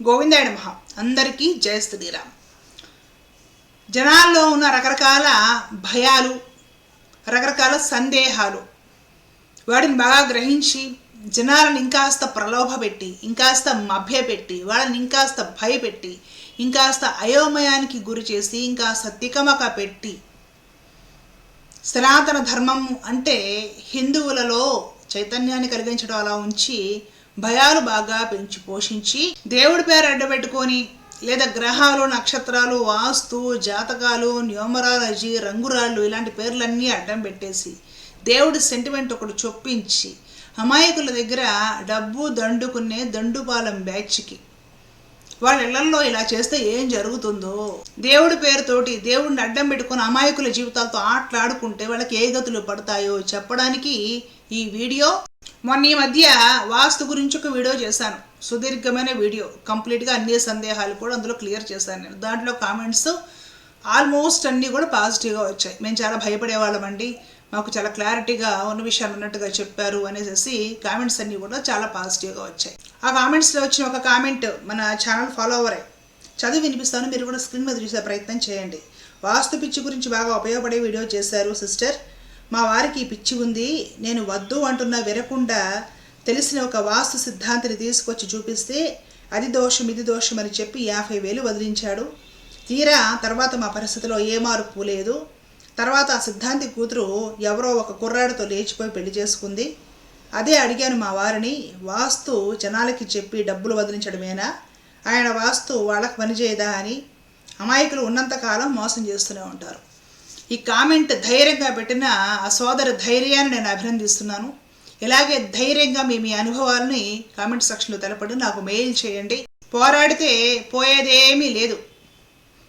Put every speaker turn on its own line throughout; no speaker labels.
గోవిందాయ మహా అందరికీ జయ శ్రీరామ్. జనాల్లో ఉన్న రకరకాల భయాలు రకరకాల సందేహాలు. వాటిని బాగా గ్రహించి జనాలను ఇంకాస్త ప్రలోభపెట్టి ఇంకాస్త మభ్యపెట్టి వాళ్ళని ఇంకాస్త భయపెట్టి ఇంకాస్త అయోమయానికి గురి చేసి ఇంకాస్త తికమక పెట్టి సనాతన ధర్మం అంటే హిందువులలో చైతన్యాన్ని కలిగించడం అలా ఉంచి భయాలు బాగా పెంచి పోషించి దేవుడి పేరు అడ్డబెట్టుకొని లేదా గ్రహాలు నక్షత్రాలు వాస్తు జాతకాలు న్యూమరాలజీ రంగురాళ్ళు ఇలాంటి పేర్లన్నీ అడ్డం పెట్టేసి దేవుడి సెంటిమెంట్ ఒకటి చొప్పించి అమాయకుల దగ్గర డబ్బు దండుకునే దండుపాలెం బ్యాచ్కి వాళ్ళ ఇళ్ళలో ఇలా చేస్తే ఏం జరుగుతుందో? దేవుడి పేరుతోటి దేవుడిని అడ్డం పెట్టుకుని అమాయకుల జీవితాలతో ఆటలాడుకుంటే వాళ్ళకి ఏ గతులు పడతాయో చెప్పడానికి ఈ వీడియో. మొన్న ఈ మధ్య వాస్తు గురించి ఒక వీడియో చేశాను. సుదీర్ఘమైన వీడియో. కంప్లీట్గా అన్ని సందేహాలు కూడా అందులో క్లియర్ చేశాను నేను. దాంట్లో కామెంట్స్ ఆల్మోస్ట్ అన్నీ కూడా పాజిటివ్గా వచ్చాయి. మేము చాలా భయపడేవాళ్ళమండి. మాకు చాలా క్లారిటీగా ఉన్న విషయాలు ఉన్నట్టుగా చెప్పారు అనేసి కామెంట్స్ అన్నీ కూడా చాలా పాజిటివ్గా వచ్చాయి. ఆ కామెంట్స్లో వచ్చిన ఒక కామెంట్ మన ఛానల్ ఫాలో అయ్యి చదివి వినిపిస్తాను మీరు కూడా స్క్రీన్ మీద చూసే ప్రయత్నం చేయండి. వాస్తు పిచ్చి గురించి బాగా ఉపయోగపడే వీడియో చేశారు సిస్టర్. మా వారికి పిచ్చి ఉంది నేను వద్దు అంటున్నా వినకుండా తెలిసిన ఒక వాస్తు సిద్ధాంతిని తీసుకొచ్చి చూపిస్తే అది దోషం ఇది దోషం అని చెప్పి యాభై వేలు వదిలించాడు. తీరా తర్వాత మా పరిస్థితిలో ఏ మార్పు లేదు. తర్వాత ఆ సిద్ధాంతి కూతురు ఎవరో ఒక కుర్రాడితో లేచిపోయి పెళ్ళి చేసుకుంది. అదే అడిగాను మా వారిని వాస్తు జనాలకి చెప్పి డబ్బులు వదిలించడమేనా? ఆయన వాస్తు వాళ్ళకి పనిచేయదా అని. అమాయకులు ఉన్నంతకాలం మోసం చేస్తూనే ఉంటారు. ఈ కామెంట్ ధైర్యంగా పెట్టిన ఆ సోదర ధైర్యాన్ని నేను అభినందిస్తున్నాను. ఇలాగే ధైర్యంగా మీ మీ అనుభవాలని కామెంట్ సెక్షన్లో తెలపడి. నాకు మెయిల్ చేయండి. పోరాడితే పోయేదేమీ లేదు.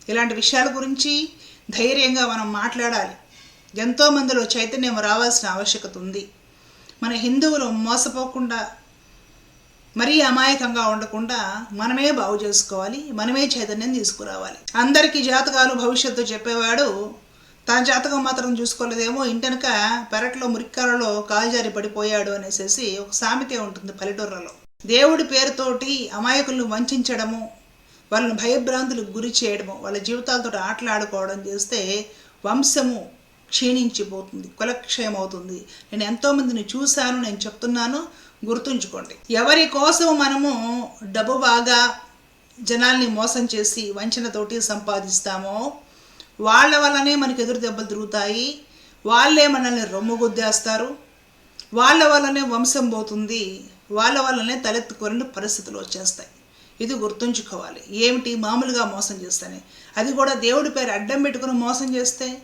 ఇలాంటి విషయాల గురించి ధైర్యంగా మనం మాట్లాడాలి. ఎంతో మందిలో చైతన్యం రావాల్సిన ఆవశ్యకత ఉంది. మన హిందువులు మోసపోకుండా మరీ అమాయకంగా ఉండకుండా మనమే బాగు చేసుకోవాలి. మనమే చైతన్యం తీసుకురావాలి. అందరికీ జాతకాలు భవిష్యత్తు చెప్పేవాడు తన జాతకం మాత్రం చూసుకోలేదేమో. ఇంటనక పెరట్లో మురిక్కాలలో కాలుజారి పడిపోయాడు అనేసి ఒక సామెతే ఉంటుంది పల్లెటూర్లలో. దేవుడి పేరుతోటి అమాయకులను వంచడము వాళ్ళని భయభ్రాంతులకు గురి చేయడము వాళ్ళ జీవితాలతో ఆటలాడుకోవడం చేస్తే వంశము క్షీణించిపోతుంది కులక్షయం అవుతుంది నేను ఎంతోమందిని చూశాను నేను చెప్తున్నాను గుర్తుంచుకోండి. ఎవరి కోసం మనము డబ్బు బాగా జనాల్ని మోసం చేసి వంచనతోటి సంపాదిస్తామో వాళ్ళ వల్లనే మనకు ఎదురు దెబ్బలు తిరుగుతాయి. వాళ్ళే మనల్ని రొమ్ము గుద్దేస్తారు వాళ్ళ వల్లనే వంశం పోతుంది. వాళ్ళ వల్లనే తలెత్తుకొని పరిస్థితులు వచ్చేస్తాయి. ఇది గుర్తుంచుకోవాలి. ఏమిటి? మామూలుగా మోసం చేస్తానే. అది కూడా దేవుడి పేరు అడ్డం పెట్టుకుని మోసం చేస్తే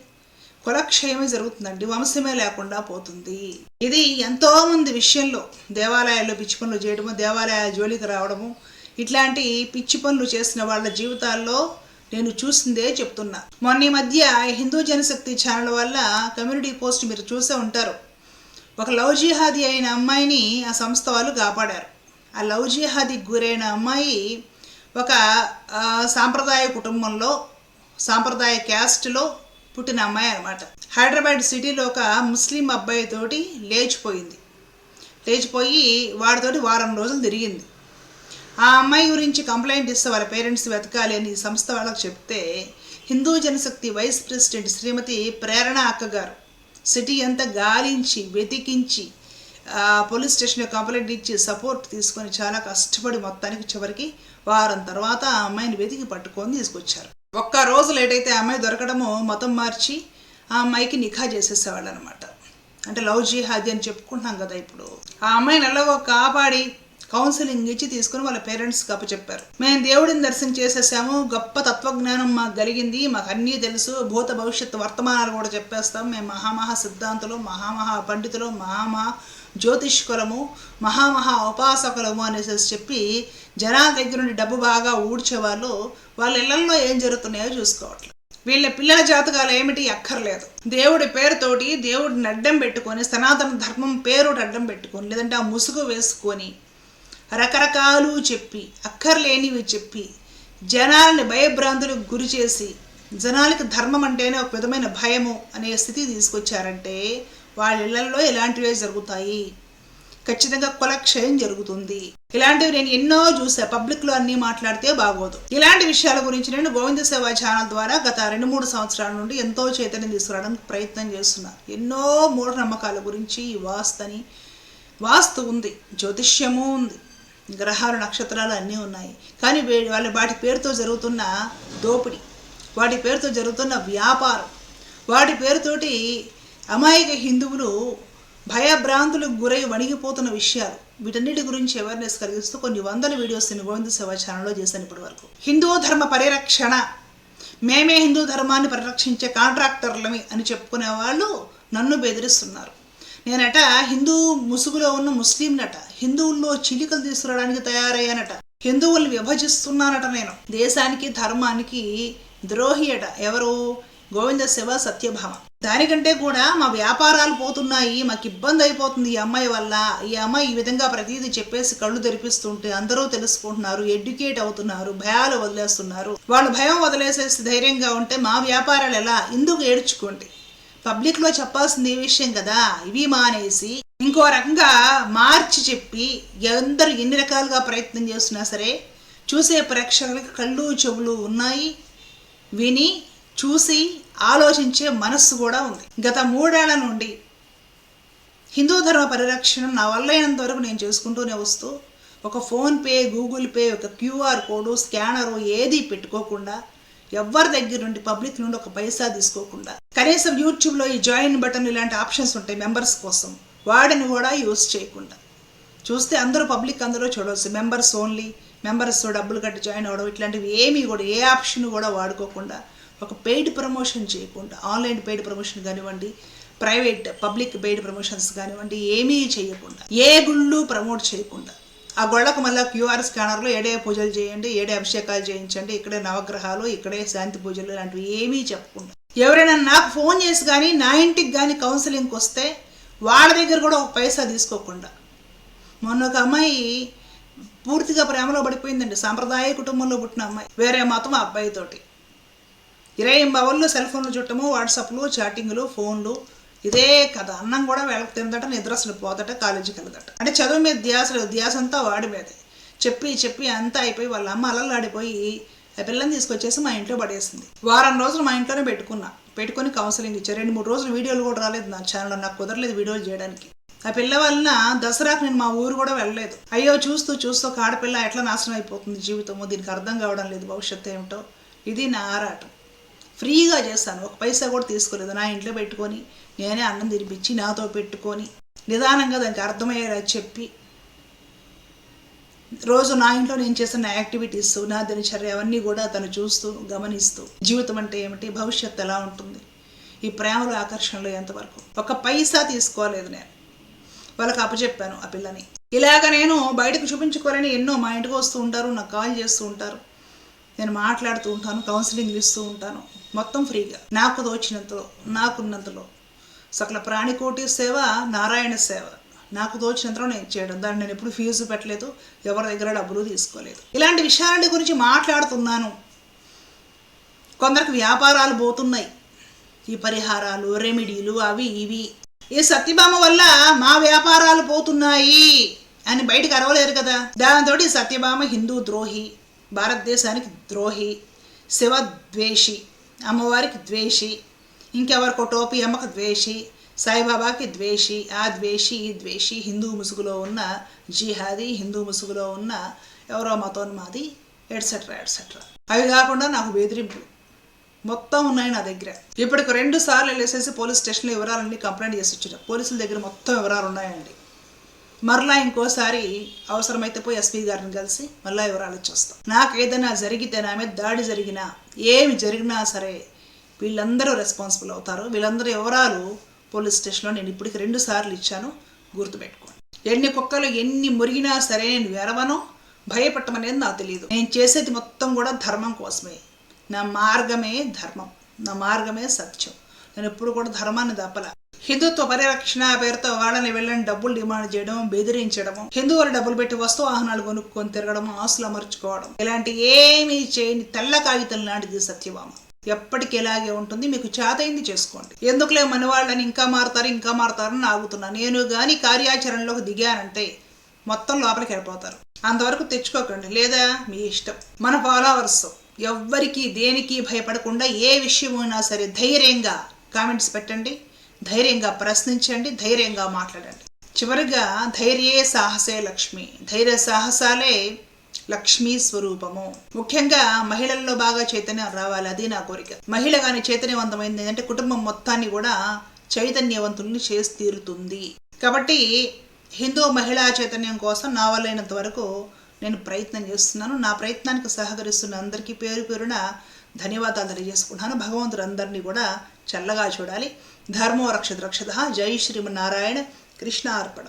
కులక్షయమే జరుగుతుందండి. వంశమే లేకుండా పోతుంది. ఇది ఎంతోమంది విషయంలో దేవాలయాల్లో పిచ్చి పనులు చేయడము దేవాలయాల జోలికి రావడము ఇట్లాంటి పిచ్చి పనులు చేసిన వాళ్ళ జీవితాల్లో నేను చూసిందే చెప్తున్నా. మొన్న ఈ మధ్య హిందూ జనశక్తి ఛానల్ వల్ల కమ్యూనిటీ పోస్ట్ మీరు చూసే ఉంటారు. ఒక లవ్ జిహాదీ అయిన అమ్మాయిని ఆ సంస్థ వాళ్ళు కాపాడారు. ఆ లవ్ జిహాదీకి గురైన అమ్మాయి ఒక సాంప్రదాయ కుటుంబంలో సాంప్రదాయ క్యాస్ట్లో పుట్టిన అమ్మాయి అనమాట హైదరాబాద్ సిటీలో ఒక ముస్లిం అబ్బాయితోటి లేచిపోయింది. లేచిపోయి వాడితోటి వారం రోజులు తిరిగింది. ఆ అమ్మాయి గురించి కంప్లైంట్ ఇస్తే వాళ్ళ పేరెంట్స్ వెతకాలి అని సంస్థ వాళ్ళకి చెప్తే హిందూ జనశక్తి వైస్ ప్రెసిడెంట్ శ్రీమతి ప్రేరణ అక్కగారు సిటీ అంతా గాలించి వెతికించి పోలీస్ స్టేషన్లో కంప్లైంట్ ఇచ్చి సపోర్ట్ తీసుకొని చాలా కష్టపడి మొత్తానికి చివరికి వారం తర్వాత ఆ అమ్మాయిని వెతికి పట్టుకొని తీసుకొచ్చారు. ఒక్క రోజు లేట్ అయితే ఆ అమ్మాయి దొరకడము మతం మార్చి ఆ అమ్మాయికి నిఖా చేసేసేవాళ్ళు అనమాట అంటే లవ్ జిహాదీ అని చెప్పుకుంటున్నాం కదా ఇప్పుడు. ఆ అమ్మాయిని ఎలాగో కాపాడి కౌన్సిలింగ్ ఇచ్చి తీసుకుని వాళ్ళ పేరెంట్స్కి అప్పచెప్పారు మేము దేవుడిని దర్శనం చేసేసాము గొప్ప తత్వజ్ఞానం మాకు కలిగింది మాకు అన్నీ తెలుసు భూత భవిష్యత్తు వర్తమానాలు కూడా చెప్పేస్తాం. మేము మహామహా సిద్ధాంతులు మహామహా పండితులు మహామహా జ్యోతిష్కులము మహామహా ఉపాసకులము అనేసి చెప్పి జనాల దగ్గర నుండి డబ్బు బాగా ఊడ్చేవాళ్ళు వాళ్ళ ఇళ్ళలో ఏం జరుగుతున్నాయో చూసుకోవట్లేదు. వీళ్ళ పిల్లల జాతకాలు ఏమిటి అక్కర్లేదు. దేవుడి పేరుతోటి దేవుడిని అడ్డం పెట్టుకొని సనాతన ధర్మం పేరు అడ్డం పెట్టుకొని లేదంటే ఆ ముసుగు వేసుకొని రకరకాలు చెప్పి అక్కర్లేనివి చెప్పి జనాలని భయభ్రాంతులకు గురి చేసి జనాలకి ధర్మం అంటేనే ఒక విధమైన భయము అనే స్థితి తీసుకొచ్చారంటే వాళ్ళ ఇళ్ళలో ఇలాంటివే జరుగుతాయి. ఖచ్చితంగా కులక్షయం జరుగుతుంది. ఇలాంటివి నేను ఎన్నో చూసా పబ్లిక్లో అన్ని మాట్లాడితే బాగోదు. ఇలాంటి విషయాల గురించి నేను గోవింద సేవ ఛానల్ ద్వారా గత రెండు మూడు సంవత్సరాల నుండి ఎంతో చైతన్యం తీసుకురావడానికి ప్రయత్నం చేస్తున్నా. ఎన్నో మూఢనమ్మకాల గురించి వాస్తని వాస్తు ఉంది జ్యోతిష్యము ఉంది. గ్రహాలు నక్షత్రాలు అన్నీ ఉన్నాయి. కానీ వాళ్ళ వాటి పేరుతో జరుగుతున్న దోపిడీ వాటి పేరుతో జరుగుతున్న వ్యాపారం వాటి పేరుతోటి అమాయక హిందువులు భయభ్రాంతులకు గురై వణిగిపోతున్న విషయాలు వీటన్నిటి గురించి అవేర్నెస్ కలిగిస్తూ కొన్ని వందల వీడియోస్ గోవింద సేవ ఛానల్లో చేశాను ఇప్పటి వరకు హిందూ ధర్మ పరిరక్షణ మేమే హిందూ ధర్మాన్ని పరిరక్షించే కాంట్రాక్టర్లమి అని చెప్పుకునే వాళ్ళు నన్ను బెదిరిస్తున్నారు. నేనట హిందూ ముసుగులో ఉన్న ముస్లింనట హిందువుల్లో చిలికలు తీసుకురావడానికి తయారయ్యానట హిందువుల్ని విభజిస్తున్నానట నేను. దేశానికి ధర్మానికి ద్రోహి అట ఎవరు? గోవింద శివ సత్యభామ. దానికంటే కూడా మా వ్యాపారాలు పోతున్నాయి మాకు ఇబ్బంది అయిపోతుంది ఈ అమ్మాయి వల్ల. ఈ అమ్మాయి ఈ విధంగా ప్రతిదీ చెప్పేసి కళ్ళు తెరిపిస్తుంటే అందరూ తెలుసుకుంటున్నారు ఎడ్యుకేట్ అవుతున్నారు భయాలు వదిలేస్తున్నారు. వాళ్ళు భయం వదిలేసేసి ధైర్యంగా ఉంటే మా వ్యాపారాలు ఎలా? ఇందుకు ఏడ్చుకోండి. పబ్లిక్లో చెప్పాల్సింది ఈ విషయం కదా? ఇవి మానేసి ఇంకో రకంగా మార్చి చెప్పి అందరూ ఎన్ని రకాలుగా ప్రయత్నం చేస్తున్నా సరే చూసే ప్రేక్షకులకి కళ్ళు చెవులు ఉన్నాయి. విని చూసి ఆలోచించే మనస్సు కూడా ఉంది. గత మూడేళ్ళ నుండి హిందూ ధర్మ పరిరక్షణ నా వల్లైనంత వరకు నేను చేసుకుంటూనే వస్తూ ఒక ఫోన్పే గూగుల్ పే ఒక క్యూఆర్ కోడ్ స్కానరు ఏది పెట్టుకోకుండా ఎవరి దగ్గర నుండి పబ్లిక్ నుండి ఒక పైసా తీసుకోకుండా. కనీసం యూట్యూబ్లో ఈ జాయిన్ బటన్ ఇలాంటి ఆప్షన్స్ ఉంటాయి మెంబర్స్ కోసం. వాడిని కూడా యూస్ చేయకుండా. చూస్తే అందరూ పబ్లిక్ అందరూ చూడవచ్చు. మెంబర్స్ ఓన్లీ మెంబర్స్ డబ్బులు కట్టి జాయిన్ అవ్వడం ఇట్లాంటివి ఏమీ కూడా ఏ ఆప్షన్ కూడా వాడుకోకుండా ఒక పెయిడ్ ప్రమోషన్ చేయకుండా ఆన్లైన్ పెయిడ్ ప్రమోషన్ కానివ్వండి ప్రైవేట్ పబ్లిక్ పెయిడ్ ప్రమోషన్స్ కానివ్వండి ఏమీ చేయకుండా ఏ గుళ్ళు ప్రమోట్ చేయకుండా ఆ గొళ్ళకు మళ్ళీ క్యూఆర్ స్కానర్లో ఏడే పూజలు చేయండి ఏడే అభిషేకాలు చేయించండి ఇక్కడే నవగ్రహాలు ఇక్కడే శాంతి పూజలు ఇలాంటివి ఏమీ చెప్పకుండా. ఎవరైనా నాకు ఫోన్ చేసి కానీ నా ఇంటికి కానీ కౌన్సిలింగ్కి వస్తే వాళ్ళ దగ్గర కూడా ఒక పైసా తీసుకోకుండా. మొన్న ఒక అమ్మాయి పూర్తిగా ప్రేమలో పడిపోయిందండి. సాంప్రదాయ కుటుంబంలో పుట్టిన అమ్మాయి. వేరే మతం ఆ అబ్బాయితోటి. ఇరవై బవల్లో సెల్ ఫోన్లు చుట్టము వాట్సాప్లు చాటింగ్లు ఫోన్లు ఇదే కథ. అన్నం కూడా వెళ్ళకి తిందట నిద్ర అసలు పోతట కాలేజీకి వెళ్ళదట అంటే చదువు మీద ధ్యాస ధ్యాస అంతా వాడి మీదే. చెప్పి చెప్పి అంతా అయిపోయి వాళ్ళ అమ్మ అలలాడిపోయి ఆ పిల్లని తీసుకొచ్చేసి మా ఇంట్లో పడేసింది. వారం రోజులు మా ఇంట్లోనే పెట్టుకున్నా. పెట్టుకొని కౌన్సిలింగ్ ఇచ్చారు. రెండు మూడు రోజులు వీడియోలు కూడా రాలేదు నా ఛానల్లో నాకు కుదరలేదు వీడియోలు చేయడానికి. ఆ పిల్ల వలన దసరాకు నేను మా ఊరు కూడా వెళ్ళలేదు. అయ్యో చూస్తూ చూస్తూ కాడపిల్ల ఆడపిల్ల ఎట్లా నాశనం అయిపోతుంది జీవితము? దీనికి అర్థం కావడం లేదు. భవిష్యత్తు ఏమిటో? ఇది నా ఆరాటం. ఫ్రీగా చేస్తాను. ఒక పైసా కూడా తీసుకోలేదు. నా ఇంట్లో పెట్టుకొని నేనే అన్నం తినిపించి నాతో పెట్టుకొని నిదానంగా దానికి అర్థమయ్యేలా చెప్పి రోజు నా ఇంట్లో నేను చేస్తున్న యాక్టివిటీస్ నా దినచర్య అవన్నీ కూడా తను చూస్తూ గమనిస్తూ జీవితం అంటే ఏమిటి భవిష్యత్తు ఎలా ఉంటుంది? ఈ ప్రేమలో ఆకర్షణలో ఎంతవరకు? ఒక పైసా తీసుకోలేదు నేను. వాళ్ళకి అప్పచెప్పాను ఆ పిల్లని. ఇలాగ నేను బయటకు చూపించుకోవాలని ఎన్నో మా ఇంటికి వస్తూ ఉంటారు నాకు కాల్ చేస్తూ ఉంటారు. నేను మాట్లాడుతూ ఉంటాను కౌన్సిలింగ్లు ఇస్తూ ఉంటాను. మొత్తం ఫ్రీగా. నాకు తోచినంతలో నాకున్నంతలో. సకల ప్రాణికోటి సేవ నారాయణ సేవ. నాకు తోచినంతలో నేను చేయడం. దాన్ని నేను ఎప్పుడు ఫీజు పెట్టలేదు ఎవరి దగ్గర డబ్బులు తీసుకోలేదు. ఇలాంటి విషయాల గురించి మాట్లాడుతున్నాను. కొందరికి వ్యాపారాలు పోతున్నాయి. ఈ పరిహారాలు రెమెడీలు అవి ఇవి. ఈ సత్యభామ వల్ల మా వ్యాపారాలు పోతున్నాయి అని బయటకు అరవలేరు కదా. దానితోటి సత్యభామ హిందూ ద్రోహి. భారతదేశానికి ద్రోహి శివ ద్వేషి అమ్మవారికి ద్వేషి ఇంకెవరికో టోపీ అమ్మకు ద్వేషి సాయిబాబాకి ద్వేషి ఆ ద్వేషి ఈ ద్వేషి హిందూ ముసుగులో ఉన్న జిహాదీ హిందూ ముసుగులో ఉన్న ఎవరో మతోన్మాది ఎట్సెట్రా ఎట్సెట్రా అవి కాకుండా నాకు బెదిరింపులు మొత్తం ఉన్నాయి నా దగ్గర. ఇప్పటికి రెండు సార్లు వెళ్ళేసేసి పోలీస్ స్టేషన్లో వివరాలన్నీ కంప్లైంట్ చేసి వచ్చారు పోలీసుల దగ్గర మొత్తం వివరాలు ఉన్నాయండి. మరలా ఇంకోసారి అవసరమైతే పోయి ఎస్పీ గారిని కలిసి మళ్ళీ వివరాలు ఇచ్చొస్తాం నాకు ఏదైనా జరిగితే నా మీద దాడి జరిగినా ఏమి జరిగినా సరే వీళ్ళందరూ రెస్పాన్సిబుల్ అవుతారు. వీళ్ళందరూ వివరాలు పోలీస్ స్టేషన్లో నేను ఇప్పటికి రెండు సార్లు ఇచ్చాను. గుర్తుపెట్టుకోండి. ఎన్ని కుక్కలు ఎన్ని మురిగినా సరే నేను వెరవను. భయపడటమనేది నాకు తెలియదు నేను చేసేది మొత్తం కూడా ధర్మం కోసమే. నా మార్గమే ధర్మం. నా మార్గమే సత్యం. నేను ఎప్పుడు కూడా ధర్మాన్ని దప్పల హిందుత్వ పరిరక్షణ పేరుతో వాళ్ళని వెళ్ళని డబ్బులు డిమాండ్ చేయడం బెదిరించడం హిందువులు డబ్బులు పెట్టి వస్తు వాహనాలు కొనుక్కొని తిరగడం ఆస్తులు అమర్చుకోవడం. ఇలాంటి ఏమీ చేయని తెల్ల కాగితం లాంటిది సత్యభామ. ఎప్పటికీ ఇలాగే ఉంటుంది మీకు చేతయింది చేసుకోండి. ఎందుకులే మన వాళ్ళని ఇంకా మారుతారు ఇంకా మారుతారని ఆగుతున్నా నేను కానీ కార్యాచరణలోకి దిగానంటే మొత్తం లోపలికి వెళ్ళిపోతారు. అంతవరకు తెచ్చుకోకండి. లేదా మీ ఇష్టం. మన ఫాలోవర్స్ ఎవ్వరికీ దేనికి భయపడకుండా ఏ విషయమైనా సరే ధైర్యంగా కామెంట్స్ పెట్టండి. ధైర్యంగా ప్రశ్నించండి ధైర్యంగా మాట్లాడండి. చివరిగా ధైర్యే సాహసే లక్ష్మి. ధైర్య సాహసాలే లక్ష్మీ స్వరూపము. ముఖ్యంగా మహిళల్లో బాగా చైతన్యం రావాలి అది నా కోరిక. మహిళ కానీ చైతన్యవంతమైంది అంటే కుటుంబం మొత్తాన్ని కూడా చైతన్యవంతుల్ని చేసి తీరుతుంది కాబట్టి హిందూ మహిళా చైతన్యం కోసం నా వల్లైనంత వరకు నేను ప్రయత్నం చేస్తున్నాను. నా ప్రయత్నానికి సహకరిస్తున్న అందరికీ పేరు పేరున ధన్యవాదాలు తెలియజేసుకుంటాను భగవంతుడు అందరినీ కూడా చల్లగా చూడాలి. ధర్మో రక్షత రక్షత. జై శ్రీమన్నారాయణ. కృష్ణ అర్పణం